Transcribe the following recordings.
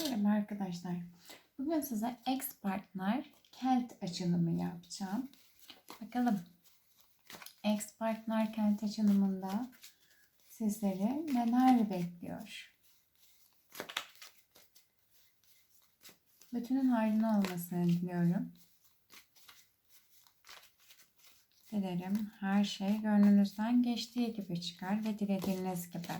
Merhaba arkadaşlar. Bugün size ex partner kelt açılımı yapacağım. Bakalım ex partner kelt açılımında sizleri neler bekliyor? Bütünün hayrına olmasını diliyorum. Dilerim her şey gönlünüzden geçtiği gibi çıkar ve dilediğiniz gibi.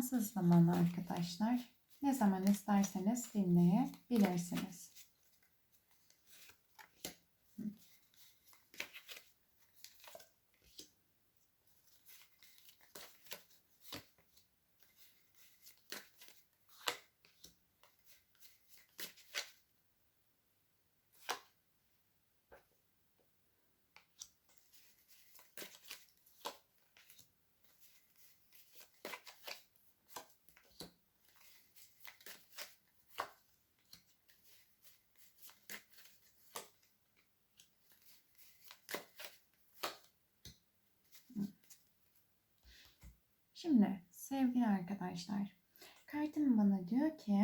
Zaman arkadaşlar. Ne zaman isterseniz dinleyebilirsiniz. Şimdi sevgili arkadaşlar, kartım bana diyor ki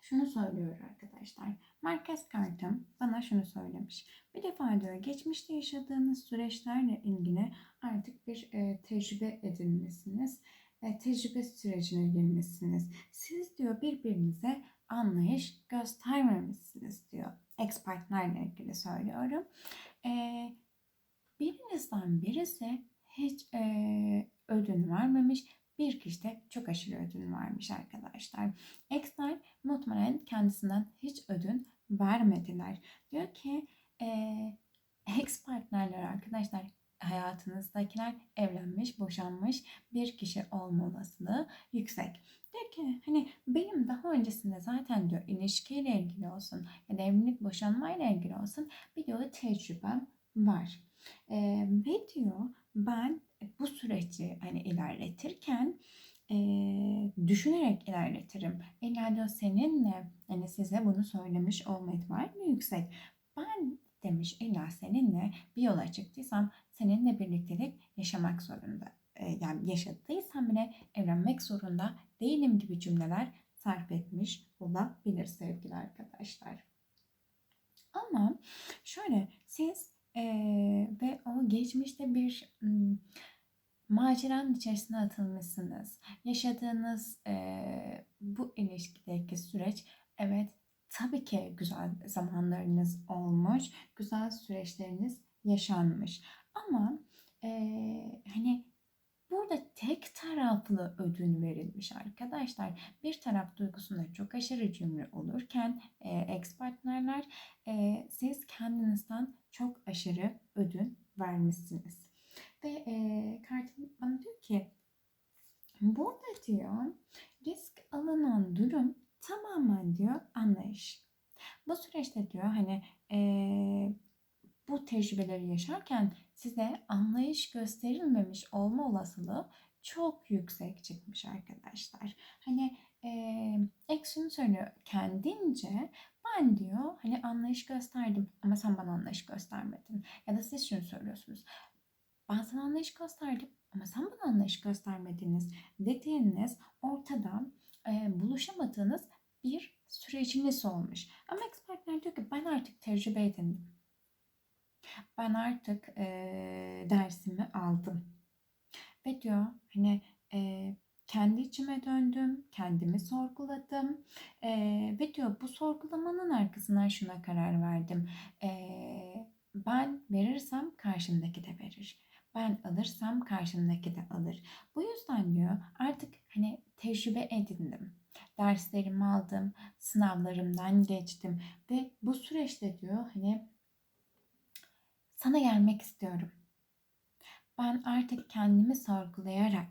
şunu söylüyor arkadaşlar. Merkez kartım bana şunu söylemiş. Bir defa diyor geçmişte yaşadığınız süreçlerle ilgili artık bir e, tecrübe edinmişsiniz. E, tecrübe sürecine girmişsiniz. Siz diyor birbirinize anlayış göstermemişsiniz diyor. Ex partnerle ilgili söylüyorum. E, birinizden birisi hiç e, ödün vermemiş. Bir kişi de çok aşırı ödün vermiş arkadaşlar. Exler muhtemelen kendisinden hiç ödün vermediler. Diyor ki e, ex partnerler arkadaşlar hayatınızdakiler evlenmiş, boşanmış bir kişi olma olasılığı yüksek. Diyor ki hani benim daha öncesinde zaten diyor ilişkiyle ilgili olsun ya da evlilik boşanmayla ilgili olsun bir diyor tecrübem var. E, ve diyor ben bu süreci hani ilerletirken e, düşünerek ilerletirim. İleride seninle hani size bunu söylemiş olma ihtimali yüksek. Ben demiş illa seninle bir yola çıktıysam seninle birliktelik yaşamak zorunda. E, yani yaşadıysam bile evlenmek zorunda değilim gibi cümleler sarf etmiş olabilir sevgili arkadaşlar. Ama şöyle siz e, ve o geçmişte bir m, maceranın içerisine atılmışsınız. Yaşadığınız e, bu ilişkideki süreç evet tabii ki güzel zamanlarınız olmuş, güzel süreçleriniz yaşanmış. Ama e, hani burada tek taraflı ödün verilmiş arkadaşlar. Bir taraf duygusunda çok aşırı cimri olurken e, ex partnerler e, siz kendinizden çok aşırı ödün vermişsiniz. Ve e, kartım bana diyor ki burada diyor risk alınan durum tamamen diyor anlayış. Bu süreçte diyor hani e, bu tecrübeleri yaşarken size anlayış gösterilmemiş olma olasılığı çok yüksek çıkmış arkadaşlar. Hani e, Exxon söylüyor kendince ben diyor hani anlayış gösterdim ama sen bana anlayış göstermedin. Ya da siz şunu söylüyorsunuz. Ben sana anlayış gösterdim ama sen bana anlayış göstermediniz dediğiniz ortada e, buluşamadığınız bir süreciniz olmuş. Ama expertler diyor ki ben artık tecrübe edindim. Ben artık e, dersimi aldım. Ve diyor hani e, kendi içime döndüm, kendimi sorguladım e, ve diyor bu sorgulamanın arkasından şuna karar verdim. E, ben verirsem karşımdaki de verir. Ben alırsam karşımdaki de alır. Bu yüzden diyor artık hani tecrübe edindim. Derslerimi aldım, sınavlarımdan geçtim ve bu süreçte diyor hani sana gelmek istiyorum. Ben artık kendimi sorgulayarak,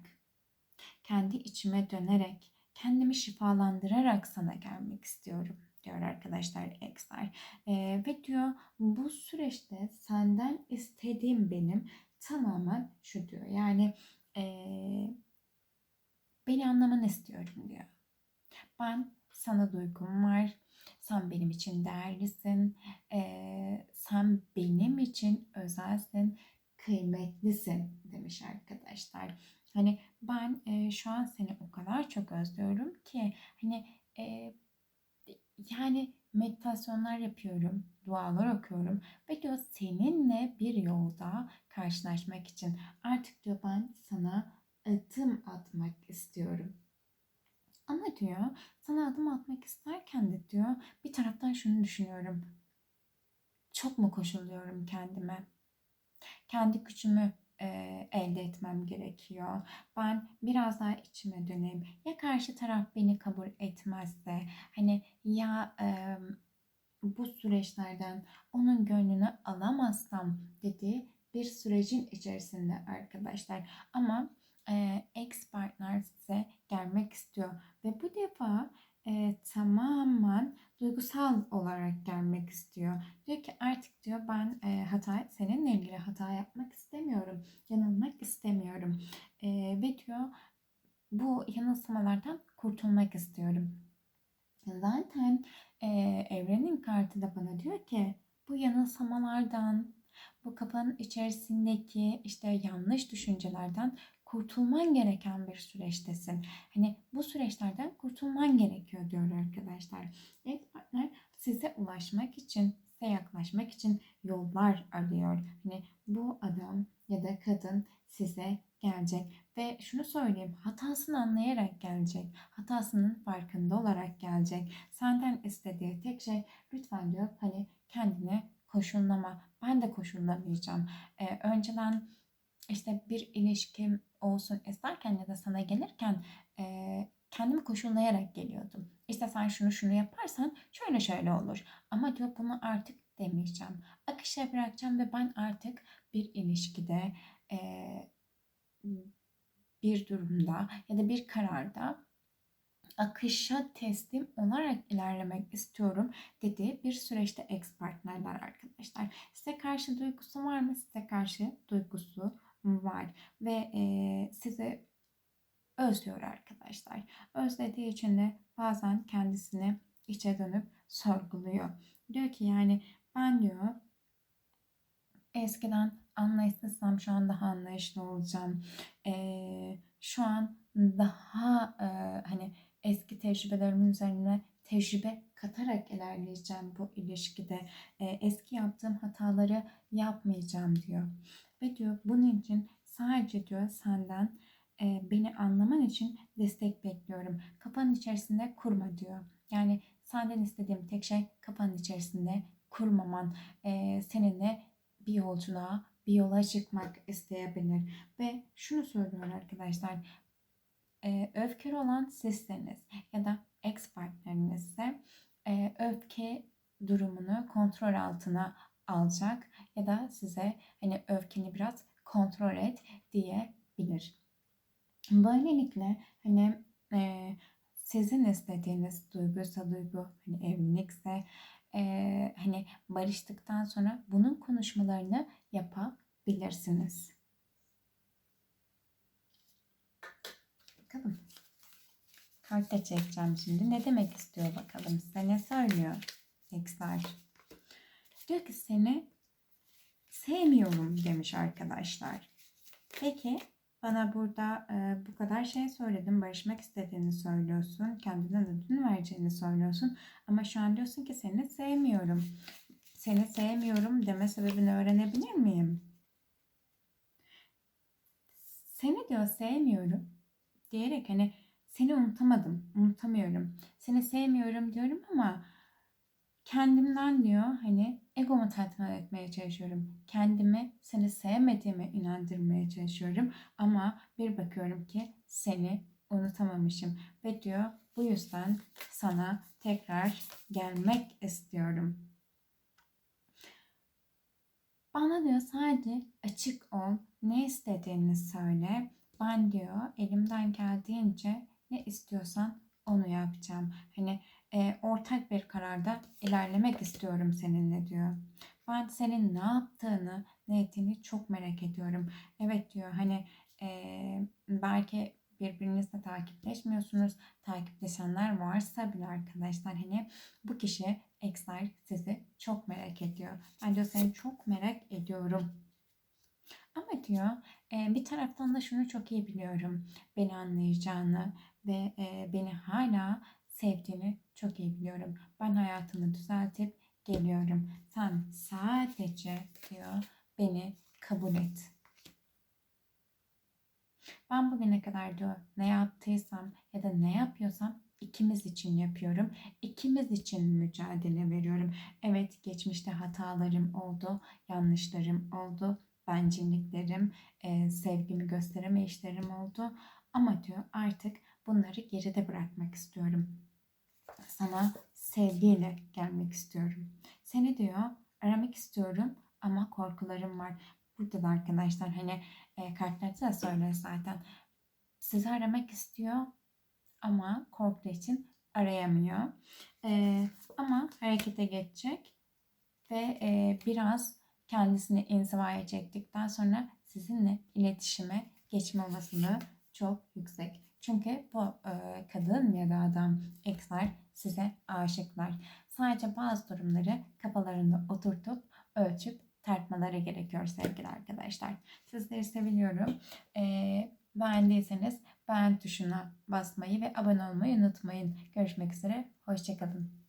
kendi içime dönerek, kendimi şifalandırarak sana gelmek istiyorum diyor arkadaşlar Exler. Ee, ve diyor bu süreçte senden istediğim benim tamamen şu diyor. Yani ee, beni anlamanı istiyorum diyor. Ben sana duygum var. Sen benim için değerlisin. Ee, sen benim için özelsin. kıymetlisin demiş arkadaşlar. Hani ben e, şu an seni o kadar çok özlüyorum ki hani e, yani meditasyonlar yapıyorum, dualar okuyorum ve diyor seninle bir yolda karşılaşmak için artık diyor ben sana adım atmak istiyorum. Ama diyor sana adım atmak isterken de diyor bir taraftan şunu düşünüyorum. Çok mu koşuluyorum kendime? Kendi gücümü e, elde etmem gerekiyor. Ben biraz daha içime döneyim. Ya karşı taraf beni kabul etmezse, hani ya e, bu süreçlerden onun gönlünü alamazsam dediği bir sürecin içerisinde arkadaşlar. Ama e, ex partner size gelmek istiyor ve bu defa e, tamamen duygusal olarak gelmek istiyor. Diyor ki artık diyor ben e, hata seninle ilgili hata yapmak istemiyorum. Yanılmak istemiyorum. E, ve diyor bu yanılsamalardan kurtulmak istiyorum. Zaten e, evrenin kartı da bana diyor ki bu yanılsamalardan, bu kafanın içerisindeki işte yanlış düşüncelerden kurtulman gereken bir süreçtesin. Hani bu süreçlerden kurtulman gerekiyor diyor arkadaşlar. Ex partner size ulaşmak için, size yaklaşmak için yollar arıyor. Hani bu adam ya da kadın size gelecek ve şunu söyleyeyim hatasını anlayarak gelecek hatasının farkında olarak gelecek senden istediği tek şey lütfen diyor hani kendine koşullama ben de koşullamayacağım ee, önceden işte bir ilişkim olsun isterken ya da sana gelirken e, kendimi koşullayarak geliyordum. İşte sen şunu şunu yaparsan şöyle şöyle olur. Ama diyor bunu artık demeyeceğim. Akışa bırakacağım ve ben artık bir ilişkide e, bir durumda ya da bir kararda akışa teslim olarak ilerlemek istiyorum dediği bir süreçte ex partnerler arkadaşlar. Size karşı duygusu var mı? Size karşı duygusu ve e, sizi özlüyor arkadaşlar. Özlediği için de bazen kendisini içe dönüp sorguluyor. Diyor ki yani ben diyor eskiden anlayışsızsam şu an daha anlayışlı olacağım. Ee, şu an daha e, hani eski tecrübelerimin üzerine tecrübe katarak ilerleyeceğim bu ilişkide. E, eski yaptığım hataları yapmayacağım diyor. Ve diyor bunun için sadece diyor senden e, beni anlaman için destek bekliyorum. Kafanın içerisinde kurma diyor. Yani senden istediğim tek şey kafanın içerisinde kurmaman. E, seninle bir yolculuğa, bir yola çıkmak isteyebilir. Ve şunu söylüyor arkadaşlar. E, öfkeli olan sizseniz ya da ex partnerinizse e, öfke durumunu kontrol altına alacak ya da size hani öfkeni biraz kontrol et diyebilir. Böylelikle hani e, sizin istediğiniz duyguysa duygu, hani evlilikse e, hani barıştıktan sonra bunun konuşmalarını yapabilirsiniz. Bakalım. Kartta çekeceğim şimdi. Ne demek istiyor bakalım size ne söylüyor X'ler. Diyor ki seni sevmiyorum demiş arkadaşlar. Peki bana burada e, bu kadar şey söyledim. Barışmak istediğini söylüyorsun. Kendinden ödün vereceğini söylüyorsun. Ama şu an diyorsun ki seni sevmiyorum. Seni sevmiyorum deme sebebini öğrenebilir miyim? Seni diyor sevmiyorum diyerek hani seni unutamadım, unutamıyorum. Seni sevmiyorum diyorum ama kendimden diyor hani egomu tatmin etmeye çalışıyorum. Kendimi seni sevmediğime inandırmaya çalışıyorum. Ama bir bakıyorum ki seni unutamamışım. Ve diyor bu yüzden sana tekrar gelmek istiyorum. Bana diyor sadece açık ol. Ne istediğini söyle. Ben diyor elimden geldiğince ne istiyorsan onu yapacağım. Hani e, ortak bir kararda ilerlemek istiyorum seninle diyor. Ben senin ne yaptığını, ne ettiğini çok merak ediyorum. Evet diyor hani e, belki birbirinizle takipleşmiyorsunuz. Takipleşenler varsa bile arkadaşlar hani bu kişi X'ler sizi çok merak ediyor. Ben diyor seni çok merak ediyorum. Ama diyor? E, bir taraftan da şunu çok iyi biliyorum. Beni anlayacağını ve e, beni hala sevdiğini çok iyi biliyorum. Ben hayatımı düzeltip geliyorum. Sen sadece diyor beni kabul et. Ben bugüne kadar diyor ne yaptıysam ya da ne yapıyorsam ikimiz için yapıyorum. İkimiz için mücadele veriyorum. Evet geçmişte hatalarım oldu, yanlışlarım oldu, bencilliklerim, e, sevgimi gösteremeyişlerim oldu. Ama diyor artık bunları geride bırakmak istiyorum. Sana sevgiyle gelmek istiyorum. Seni diyor aramak istiyorum ama korkularım var. Burada da arkadaşlar hani e, kartlarda da söylüyor zaten. Sizi aramak istiyor ama korktuğu için arayamıyor. E, ama harekete geçecek ve e, biraz kendisini inzivaya çektikten sonra sizinle iletişime geçme olasılığı çok yüksek. Çünkü bu e, kadın ya da adam eksler size aşıklar. Sadece bazı durumları kafalarında oturtup ölçüp tartmaları gerekiyor sevgili arkadaşlar. Sizleri seviyorum. Ee, beğendiyseniz beğen tuşuna basmayı ve abone olmayı unutmayın. Görüşmek üzere. Hoşçakalın.